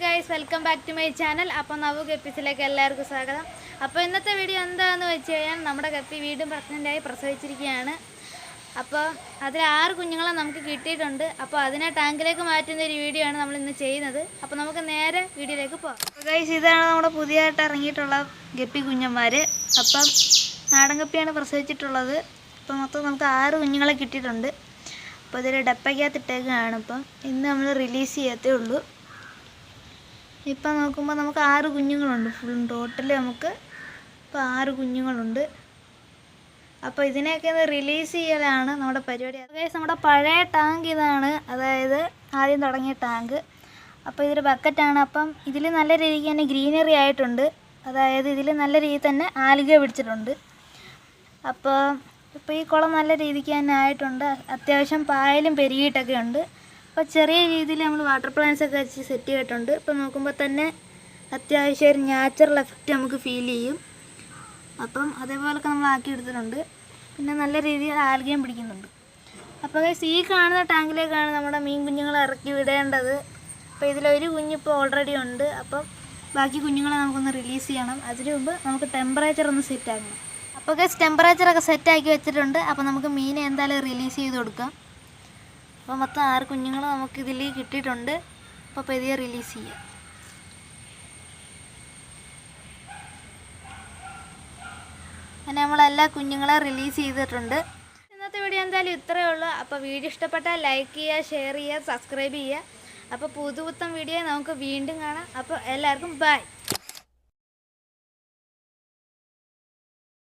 Guys welcome back to my channel അപ്പോൾ നവു ഗപ്പിസിലേക്ക് എല്ലാവർക്കും സ്വാഗതം. അപ്പോൾ ഇന്നത്തെ വീഡിയോ എന്താണെന്ന് വെച്ച് കഴിഞ്ഞാൽ നമ്മുടെ ഗപ്പി വീണ്ടും പ്രഗ്നന്റായി പ്രസവിച്ചിരിക്കുകയാണ്. അപ്പോൾ അതിൽ ആറ് കുഞ്ഞുങ്ങളെ നമുക്ക് കിട്ടിയിട്ടുണ്ട്. അപ്പോൾ അതിനെ ടാങ്കിലേക്ക് മാറ്റുന്ന ഒരു വീഡിയോ ആണ് നമ്മൾ ഇന്ന് ചെയ്യുന്നത്. അപ്പോൾ നമുക്ക് നേരെ വീഡിയോയിലേക്ക് പോകാം. ഗൈസ് ഇതാണ് നമ്മുടെ പുതിയതായിട്ട് ഇറങ്ങിയിട്ടുള്ള ഗപ്പി കുഞ്ഞന്മാർ അപ്പം നാടൻ ഗപ്പിയാണ് പ്രസവിച്ചിട്ടുള്ളത്. അപ്പോൾ മൊത്തം നമുക്ക് ആറ് കുഞ്ഞുങ്ങളെ കിട്ടിയിട്ടുണ്ട്. അപ്പോൾ ഇതൊരു ഡപ്പയ്ക്കകത്ത് ഇട്ടേക്കാണ്. ഇപ്പം ഇന്ന് നമ്മൾ റിലീസ് ചെയ്യത്തേ ഉള്ളൂ. ഇപ്പം നോക്കുമ്പോൾ നമുക്ക് ആറ് കുഞ്ഞുങ്ങളുണ്ട്. ഫുൾ ടോട്ടൽ നമുക്ക് ഇപ്പോൾ ആറ് കുഞ്ഞുങ്ങളുണ്ട്. അപ്പോൾ ഇതിനെയൊക്കെ ഒന്ന് റിലീസ് ചെയ്യലാണ് നമ്മുടെ പരിപാടി. അതായത് നമ്മുടെ പഴയ ടാങ്ക് ഇതാണ്. അതായത് ആദ്യം തുടങ്ങിയ ടാങ്ക് അപ്പോൾ ഇതൊരു ബക്കറ്റാണ് അപ്പം ഇതിൽ നല്ല രീതിക്ക് തന്നെ ഗ്രീനറി ആയിട്ടുണ്ട്. അതായത് ഇതിൽ നല്ല രീതിയിൽ തന്നെ ആലുക പിടിച്ചിട്ടുണ്ട്. അപ്പോൾ ഇപ്പോൾ ഈ കുളം നല്ല രീതിക്ക് തന്നെ ആയിട്ടുണ്ട്. അത്യാവശ്യം പായലും പെരുകിയിട്ടൊക്കെ ഉണ്ട്. അപ്പോൾ ചെറിയ രീതിയിൽ നമ്മൾ വാട്ടർ പ്ലാന്റ്സ് ഒക്കെ വെച്ച് സെറ്റ് ചെയ്തിട്ടുണ്ട്. ഇപ്പോൾ നോക്കുമ്പോൾ തന്നെ അത്യാവശ്യം ഒരു നാച്ചുറൽ എഫക്റ്റ് നമുക്ക് ഫീൽ ചെയ്യും. അപ്പം അതേപോലൊക്കെ നമ്മൾ ആക്കി എടുത്തിട്ടുണ്ട്. പിന്നെ നല്ല രീതിയിൽ ആൽഗയും പിടിക്കുന്നുണ്ട്. അപ്പോൾ ഈ കാണുന്ന ടാങ്കിലേക്കാണ് നമ്മുടെ മീൻ കുഞ്ഞുങ്ങളെ ഇറക്കി വിടേണ്ടത്. അപ്പോൾ ഇതിലൊരു കുഞ്ഞിപ്പോൾ ഓൾറെഡി ഉണ്ട്. അപ്പം ബാക്കി കുഞ്ഞുങ്ങളെ നമുക്കൊന്ന് റിലീസ് ചെയ്യണം. അതിനു മുമ്പ് നമുക്ക് ടെമ്പറേച്ചർ ഒന്ന് സെറ്റ് ആക്കണം. അപ്പോൾ ടെമ്പറേച്ചറൊക്കെ സെറ്റ് ആക്കി വെച്ചിട്ടുണ്ട്. അപ്പോൾ നമുക്ക് മീനെ എന്തായാലും റിലീസ് ചെയ്ത് കൊടുക്കാം. അപ്പോൾ മൊത്തം ആറ് കുഞ്ഞുങ്ങൾ നമുക്ക് ഇതിൽ കിട്ടിയിട്ടുണ്ട്. അപ്പോൾ പെരിയ റിലീസ് ചെയ്യാം. അങ്ങനെ നമ്മളെല്ലാ കുഞ്ഞുങ്ങളെ റിലീസ് ചെയ്തിട്ടുണ്ട്. ഇന്നത്തെ വീഡിയോ എന്തായാലും ഇത്രയേ ഉള്ളൂ. അപ്പോൾ വീഡിയോ ഇഷ്ടപ്പെട്ടാൽ ലൈക്ക് ചെയ്യുക ഷെയർ ചെയ്യുക സബ്സ്ക്രൈബ് ചെയ്യുക. അപ്പോൾ പുതുപുത്തൻ വീഡിയോ നമുക്ക് വീണ്ടും കാണാം. അപ്പോൾ എല്ലാവർക്കും ബൈ